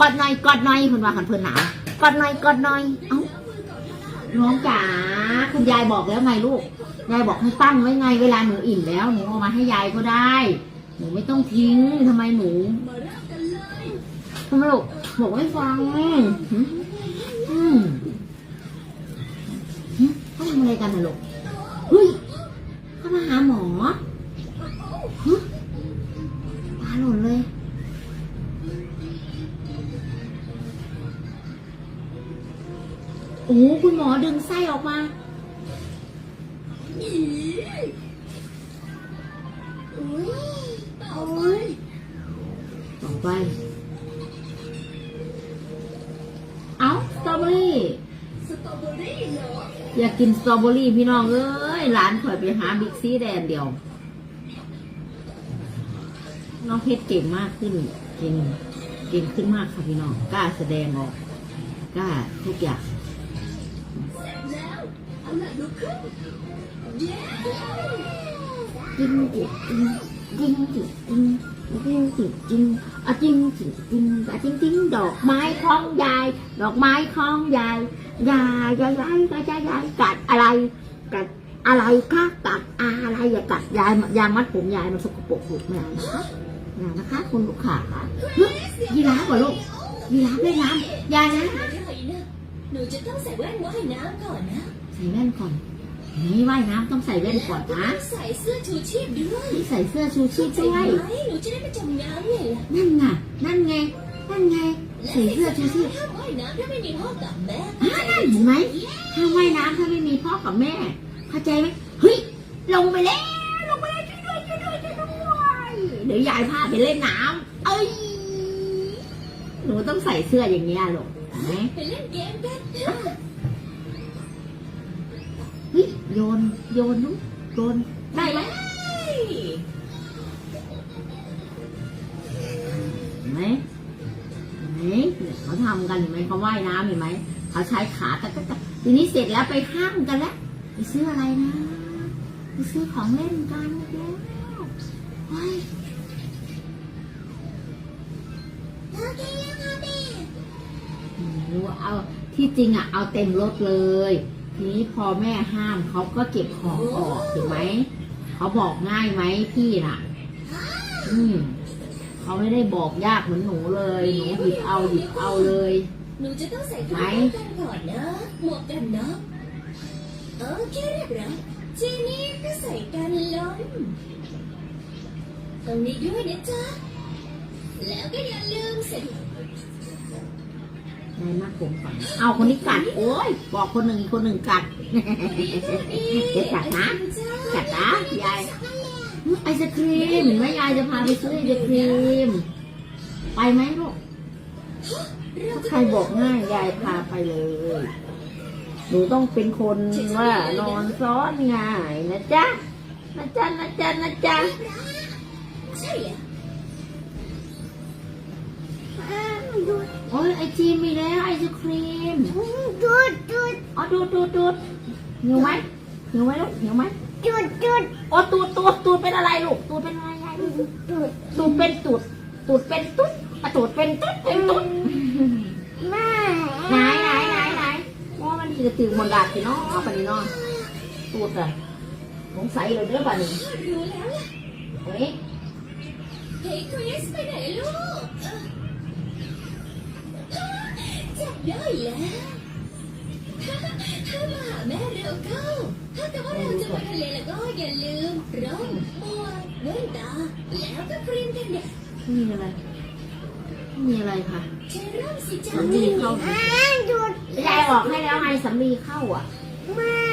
กอดหน่อยกอดหน่อยเพิ่นว่าคันเพิ่นหนาวกอดหน่อยกอดหน่อย เอ้าน้องจ๋าคุณยายบอกแล้วไงลูกยายบอกให้ตั้งไว้ไง เวลาหนูอิ่มแล้วหนูเอามาให้ยายก็ได้ หนูไม่ต้องทิ้งทำไมหนูทำไมลูกบอกไม่ฟังอืมหืมเขาทำอะไรกันนะลูกเฮ้ยเขามาหาหมอ อ้โหคุณหมอดึงไส้ออกมาโอ้ยต่อไป เอาสตรอเบอรี่ สตรอเบอรี่เหรอ อยากกินสตรอเบอรี่พี่น้องเอ้ยร้านข่อยไปหาบิ๊กซีแดนเดียว น้องเพชรเก่งมากขึ้น เก่ง เก่งขึ้นมากค่ะพี่น้อง กล้าแสดงออก กล้าทุกอย่าง เสร็จแล้วเอาล่ะลุกขึ้งเย้จิ้งจิกจิ้งจิ้งจิกจิ้งจิ้งจิกจิ้งอาจิ้งจิกจิ้งอาจิ้งจิ้งดอกไม้คล้องยาย ดอกไม้คล้องยายยายยายยายยายยายกัดอะไรกัดอะไรคะกัดอะไรอย่ากัดยายยามัดผมยายมันสกปรกหลุดไม่เอานะคะนะคะคุณลูกค้าค่ะยีราฟเหรอลูกยีราฟเล่นน้ำยายนะ นูจะต้องใส่แว่นว่ายน้ำก่อนนะใส่แว่นก่อน นี่ว่ายน้ำต้องใส่แว่นก่อนนะใส่เสื้อชูชีพด้วยนี่ใส่เสื้อชูชีพใส่ด้วยไหมหนูจะได้ไม่จมน้ำไงล่ะนั่นไงนั่นไง นั่นไง ใส่เสื้อชูชีพถ้าว่ายน้ำถ้าไม่มีพ่อกับแม่อ่านั่นเห็นไหมถ้าว่ายน้ำถ้าไม่มีพ่อกับแม่ เข้าใจไหมเฮ้ย ลงไปแล้ว ลงไปแล้วช่วยด้วยช่วยด้วยช่วยด้วยเดี๋ยวยายพาไปเล่นน้ำเอ้ย หนูต้องใส่เสื้ออย่างเงี้ยลูกเห็น ไปเล่นเกมกันเฮ้ยโยน โยนลูกโยนได้ไหมเห็นไหมเห็นไหมเนี่ยเขาทำกันเห็นไหมเขาว่ายน้ำเห็นไหมเขาใช้ขาตะกะตะทีนี้เสร็จแล้วไปห้างกันแล้วไปซื้ออะไรนะไปซื้อของเล่นกันแล้วเฮ้ย อืมรู้ว่าเอาที่จริงอะเอาเต็มรถเลย ทีนี้พอแม่ห้ามเขาก็เก็บของออกถูกไหมเขาบอกง่ายไหมพี่น่ะ อืมเขาไม่ได้บอกยากเหมือนหนูเลย หนูหยิบเอาหยิบเอาเลย หนูจะต้องใส่ถุงไหนกันก่อนนะหมวกกันน็อกโอเคเรียบร้อยทีนี้ก็ใส่กันล้มตรงนี้ด้วยนะจ๊ะแล้วก็อย่าลืมใส่ นายมากผมฝันเอาคนนี้กัด โอ้ย บอกคนหนึ่งอีกคนหนึ่งกัดเดี๋ยวกัดนะ กัดนะ ยาย ไอศครีมเห็นไหมยายจะพาไปซื้อไอศครีม ไปไหมลูกถ้าใครบอกง่ายยายพาไปเลย หนูต้องเป็นคนว่านอนซ้อนง่ายนะจ๊ะ นะจ๊ะ นะจ๊ะ นะจ๊ะใช่อะ โอ้ยไอจีมีแล้วไอศครีมดูดดูดอ๋อดูดดูดดูดหิวไหมหิวไหมลูกหิวไหมดูดดูดอ๋อตูดตูดตูดเป็นอะไรลูกตูดเป็นอะไรยายดูดตูดเป็นตูดตูดเป็นตุ๊ดอะตูดเป็นตุ๊ดเป็นตุ๊ดแม่ไหนไหนไหนไหนว่ามันจะตื่นมนต์ดาบสิเนาะเอาไปนี่เนาะตูดอะสงสัยเลยเด้อป่ะนี่รู้แล้วล่ะเฮ้ยเฮ้ยคริสไปไหนลูก จับได้แล้วถ้ามาหาแม่เร็วเข้า ถ้าเกิดว่าเราจะไปทะเลแล้วก็อย่าลืมร่มหมวกแว่นตา แล้วก็ครีมกันแดดไม่มีอะไรไม่มีอะไรค่ะใช้ร่มสีจ้าสำลีเข้าดูดยายบอกให้แล้วไงสำลีเข้าอะแม่